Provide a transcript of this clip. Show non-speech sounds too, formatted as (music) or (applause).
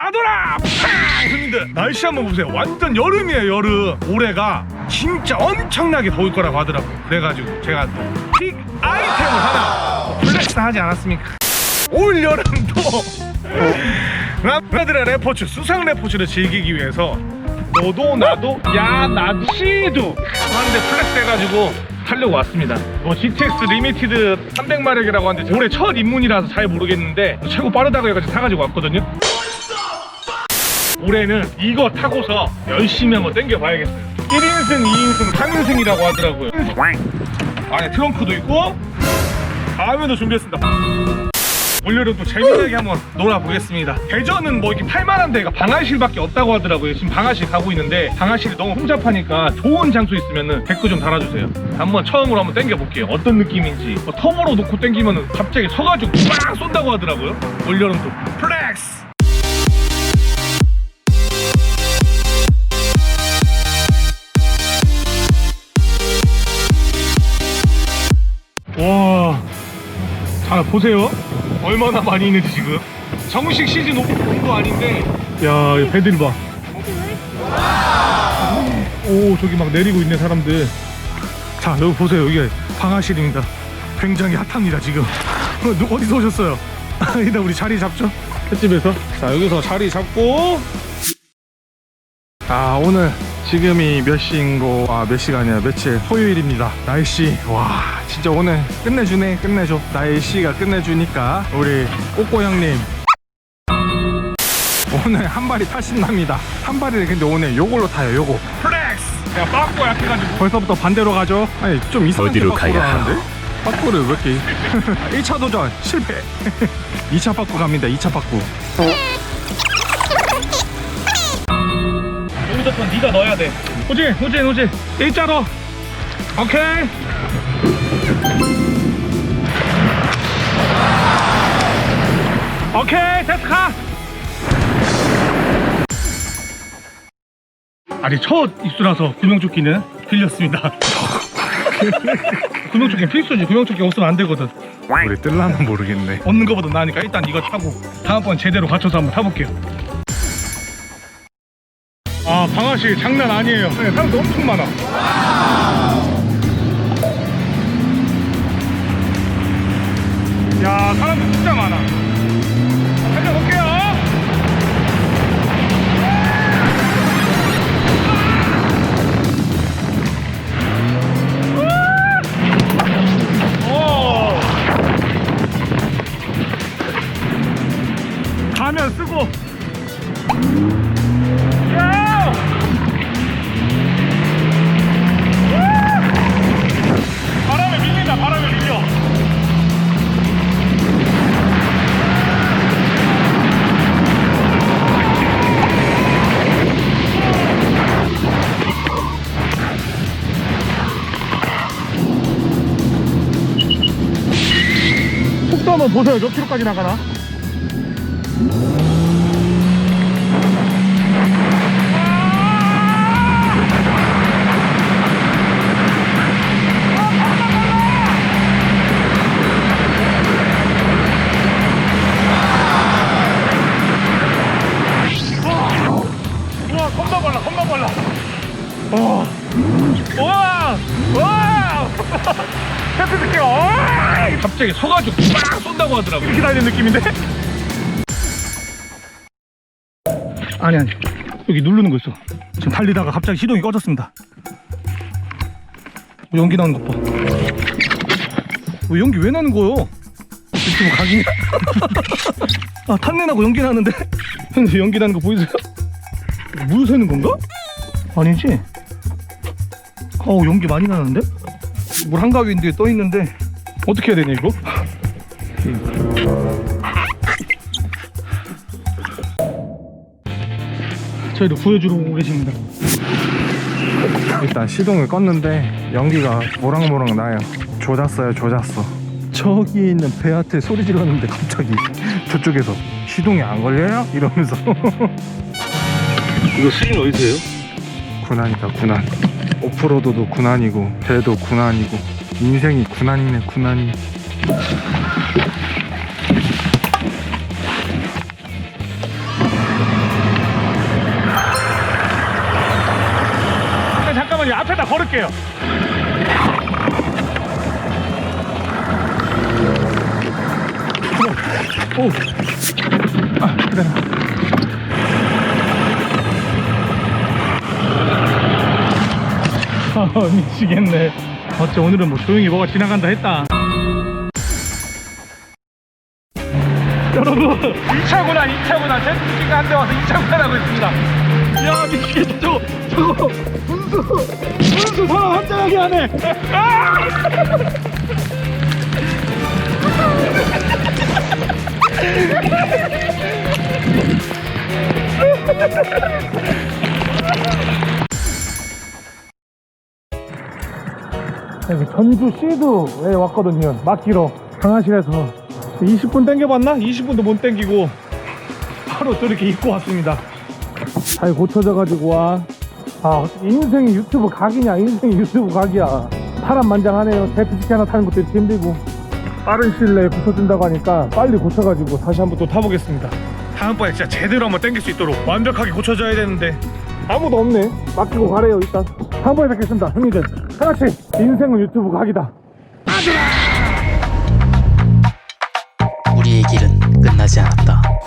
아돌아! 팡! 형님들 날씨 한번 보세요. 완전 여름이에요 여름. 올해가 진짜 엄청나게 더울 거라고 하더라고요. 그래가지고 제가 또 픽 아이템을 하나 플렉스 하지 않았습니까? 올 여름도 (laughs) 남자들의 레포츠 수상 레포츠를 즐기기 위해서 너도 나도 야 나도 씨도 하는데 플렉스 해가지고 타려고 왔습니다. 뭐 GTX 리미티드 300마력이라고 하는데 올해 첫 입문이라서 잘 모르겠는데 최고 빠르다고 해가지고 사가지고 왔거든요 올해는 이거 타고서 열심히 한번 땡겨봐야겠어요. 1인승, 2인승, 3인승이라고 하더라고요. 안에 트렁크도 있고 다음에도 준비했습니다. 올여름 또 재미나게 한번 놀아보겠습니다. 대전은 뭐 이렇게 팔만한 데가 방화실밖에 없다고 하더라고요. 지금 방화실 가고 있는데 방화실이 너무 혼잡하니까 좋은 장소 있으면 댓글 좀 달아주세요. 한번 처음으로 한번 땡겨볼게요. 어떤 느낌인지. 뭐 텀으로 놓고 땡기면 갑자기 서가지고 빡 쏜다고 하더라고요. 올여름 또 플렉스 보세요. 얼마나 많이 있는지 지금. 정식 시즌 온도 아닌데. 야, 이 배들 봐. 오, 저기 막 내리고 있네 사람들. 자, 여기 보세요. 여기 방화실입니다. 굉장히 핫합니다 지금. 어, 누- 어디서 오셨어요? (laughs) 일단 우리 자리 잡죠. 횟집에서. 자, 여기서 자리 잡고. 아 오늘 지금이 몇 시인고 아 몇 시가 아니라 며칠 토요일입니다. 날씨 와 진짜 오늘 끝내주네 끝내줘. 날씨가 끝내주니까 우리 꼬꼬 형님. 오늘 한 발이 타신답니다. 한 발이 근데 오늘 요걸로 타요 요거. 플렉스! 야 빠꾸 약해가지고. 벌써부터 반대로 가죠? 아니 좀 이상하게 어디로 빠꾸를 가야? 하는데? 빠꾸를 왜 이렇게 (laughs) 1차 도전 실패. (laughs) 2차 빠꾸 갑니다 2차 빠꾸 무조건 네가 넣어야 돼. 호진, 호진, 호진. 일자로. 오케이. 오케이, 됐어 가. 아니 첫 입수라서 구명조끼는 빌렸습니다. (laughs) 구명조끼 필수지. 구명조끼 없으면 안 되거든. 우리 뜰라는 모르겠네. 얻는 것보다 나으니까 일단 이거 타고 다음번 제대로 갖춰서 한번 타볼게요. 아 방아씨 장난 아니에요. 네, 사람도 엄청 많아. 야 사람 한번 보세요. 몇 킬로까지 나가나? 겁나 빨라 겁나 빨라. 와. 우와. 우와. 테스트 (laughs) 느 낌와 갑자기 서가지고 빡 쏜다고 하더라고 이렇게 달리는 느낌인데? 아니 아니. 여기 누르는 거 있어. 지금 달리다가 갑자기 시동이 꺼졌습니다. 어, 연기 나는 것봐. 어, 연기 왜 나는 거요? 유튜브 각이냐 (laughs) 아 탄내 나고 연기 나는데? (laughs) 근데 연기 나는 거 보이세요? 물 새는 건가? 아니지? 어우 연기 많이 나는데? 물 한가위인데 떠 있는데 어떻게 해야 되냐 이거? 저희도 구해주러 오고 계십니다. 일단 시동을 껐는데 연기가 모락모락 나요. 조졌어요, 조졌어. 저기 있는 배한테 소리 질렀는데 갑자기 저쪽에서 시동이 안 걸려요? 이러면서 이거 수준 어디세요? 군안이다 군안. 오프로드도 군안이고 배도 군안이고 인생이 군난이네 군난이. 아, 잠깐만요 앞에다 걸을게요 오. 아, 기다려. 아, 미치겠네. 어째 오늘은 뭐 조용히 뭐가 지나간다 했다. 여러분, 2차구나, 2차구나. 제트기가 한 대 와서 2차구나라고 했습니다. 야, 미치겠다. 저거, 저거, 분수, 분수 사람 한장하게 하네. 아! (laughs) 여기 전주 시드에 왔거든요. 막기로 강화실에서 20분 땡겨봤나? 20분도 못 땡기고 바로 또 이렇게 입고 왔습니다. 잘 고쳐져가지고 와. 아 인생이 유튜브 각이냐? 인생이 유튜브 각이야. 파란만장하네요. 제트스키 하나 타는 것도 이렇게 힘들고 빠른 시일 내에 고쳐준다고 하니까 빨리 고쳐가지고 다시 한번 또 타보겠습니다. 다음번에 진짜 제대로 한번 땡길 수 있도록 완벽하게 고쳐져야 되는데 아무도 없네. 맡기고 가래요 일단. 다음번에 뵙겠습니다. 형님들. 하나씩 인생은 유튜브 각이다. 우리의 길은 끝나지 않았다.